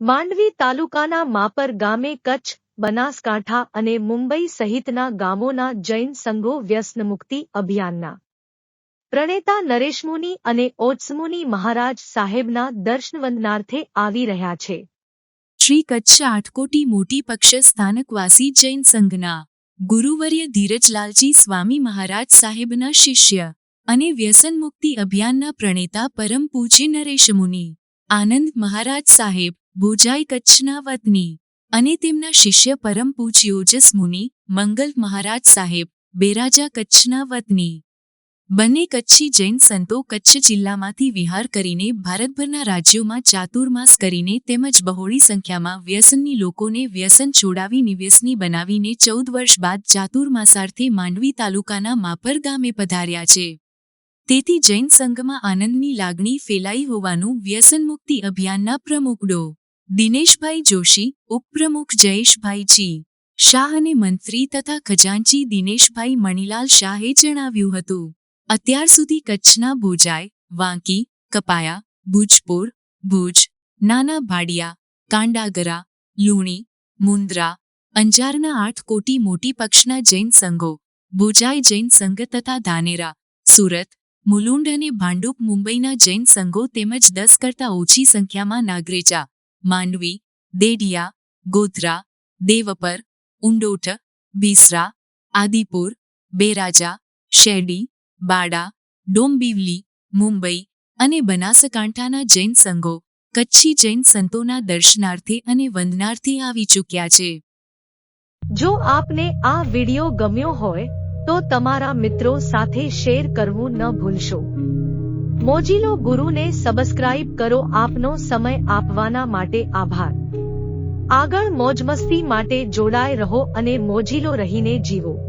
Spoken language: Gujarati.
માંડવી તાલુકાના માપર ગામે કચ્છ, બનાસકાંઠા અને મુંબઈ સહિતના ગામોના જૈન સંઘો વ્યસનમુક્તિ અભિયાનના. પ્રણેતા નરેશમુનિ અને ઓત્સમુનિ મહારાજ સાહેબના દર્શનવંદનાર્થે આવી રહ્યા છે. શ્રી કચ્છ આઠકોટી મોટી પક્ષ સ્થાનકવાસી જૈન સંઘના ગુરુવર્ય ધીરજલાલજી સ્વામી મહારાજ સાહેબના શિષ્ય અને વ્યસનમુક્તિ અભિયાનના પ્રણેતા પરમ પૂજ્ય નરેશ મુનિ, આનંદ મહારાજ સાહેબ ભોજાઈ કચ્છના વતની અને તેમના શિષ્ય પરમ પૂજ્ય મુનિ મંગલ મહારાજ સાહેબ બેરાજા કચ્છના વતની. બંને કચ્છી જૈન સંતો કચ્છ જિલ્લામાંથી વિહાર કરીને ભારતભરના રાજ્યોમાં ચાતુર્માસ કરીને તેમજ બહોળી સંખ્યામાં વ્યસનની લોકોને વ્યસન છોડાવી નિવ્યસની બનાવીને ચૌદ વર્ષ બાદ ચાતુર્માસાર્થે માંડવી તાલુકાના માપર ગામે પધાર્યા છે. તેથી જૈન સંઘમાં આનંદની લાગણી ફેલાઈ હોવાનું વ્યસન મુક્તિ અભિયાનના પ્રમુખ ડો. દિનેશભાઈ જોશી, ઉપપ્રમુખ જયેશભાઈજી. શાહ અને મંત્રી તથા ખજાનચી દિનેશભાઈ મણીલાલ શાહે જણાવ્યું હતું. અત્યાર સુધી કચ્છના ભોજાય વાંકી, કપાયા, ભુજપુર, ભુજ, નાના ભાડિયા, કાંડાગરા, લુણી મુન્દ્રા અંજારના આઠ કોટી મોટી પક્ષના જૈન સંઘો ભોજાય જૈન સંઘ તથા ધાનેરા, સુરત, મુલુંડ અને ભાંડુપ મુંબઈના જૈન સંઘો તેમજ દસ કરતાં ઓછી સંખ્યામાં નાગરેચા માંડવી દેડિયા ગોધરા દેવપર ઉંડોઠ બીસરા આદિપુર બેરાજા શેરડી બાડા ડોંબિવલી મુંબઈ અને બનાસકાંઠાના જૈન સંઘો કચ્છી જૈન સંતોના દર્શનાર્થે અને વંદનાર્થે આવી ચૂક્યા છે. જો આપને આ વિડિયો ગમ્યો હોય તો તમારા મિત્રો સાથે શેર કરવું ન ભૂલશો. મોજીલો ગુરુને સબસ્ક્રાઇબ કરો આપનો સમય આપવાના માટે આભાર. આગળ મોજમસ્તી માટે જોડાય રહો અને મોજીલો રહીને જીવો.